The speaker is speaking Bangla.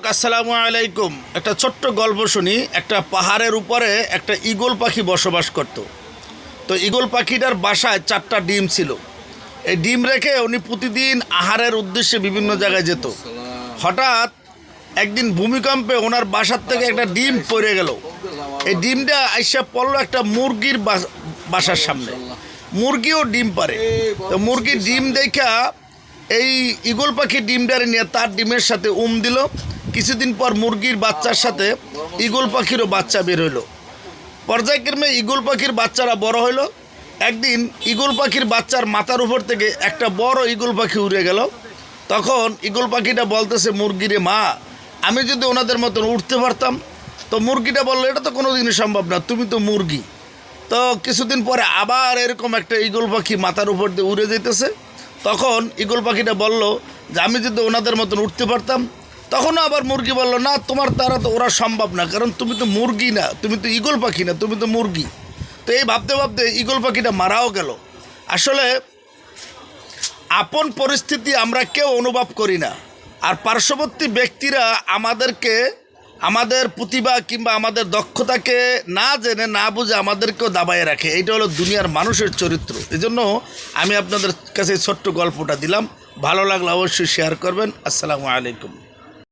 আসসালামু আলাইকুম। একটা ছোট্ট গল্প শুনি। একটা পাহাড়ের উপরে একটা ঈগল পাখি বসবাস করত। তো ঈগল পাখিটার বাসায় চারটা ডিম ছিল। এই ডিম রেখে উনি প্রতিদিন আহারের উদ্দেশ্যে বিভিন্ন জায়গায় যেত। হঠাৎ একদিন ভূমিকম্পে ওনার বাসার থেকে একটা ডিম পড়ে গেল। এই ডিমটা আইসা পড়ল একটা মুরগির বাস- বাসার সামনে। মুরগিও ডিম পারে তো মুরগির ডিম দেখা এই ঈগল পাখি ডিমটারে নিয়ে তার ডিমের সাথে উম দিল। কিছুদিন পর মুরগির বাচ্চার সাথে ঈগল পাখিরও বাচ্চা বের হইল। পর্যায়ক্রমে ঈগল পাখির বাচ্চারা বড় হইল। একদিন ঈগল পাখির বাচ্চার মাথার উপর থেকে একটা বড় ঈগল পাখি উড়ে গেল। তখন ঈগল পাখিটা বলতেছে মুরগিরে মা, আমি যদি ওনাদের মতন উঠতে পারতাম, তো মুরগিটা বলল, এটা তো কোনো দিনই সম্ভব না, তুমি তো মুরগি। তো কিছুদিন পরে আবার এরকম একটা ঈগল পাখি মাথার উপর দিয়ে উড়ে যেতেছে তখন ঈগল পাখিটা বলল যে, আমি যদি ওনাদের মতন উঠতে পারতাম তখনও আবার মুরগি বলল, না, তোমার দ্বারা তো ওরা সম্ভব না, কারণ তুমি তো মুরগি না, তুমি তো ঈগল পাখি না, তুমি তো মুরগি। তো এই ভাবতে ভাবতে ঈগল পাখিটা মারাও গেল। আসলে আপন পরিস্থিতি আমরা কেউ অনুভব করি না। আর পার্শ্ববর্তী ব্যক্তিরা আমাদেরকে, আমাদের প্রতিভা কিংবা আমাদের দক্ষতাকে না জেনে, না বুঝে আমাদেরকেও দাবায় রাখে। এইটা হলো দুনিয়ার মানুষের চরিত্র। এজন্য আমি আপনাদের কাছে ছোট্ট গল্পটা দিলাম। ভালো লাগলে অবশ্যই শেয়ার করবেন। আসসালামু আলাইকুম।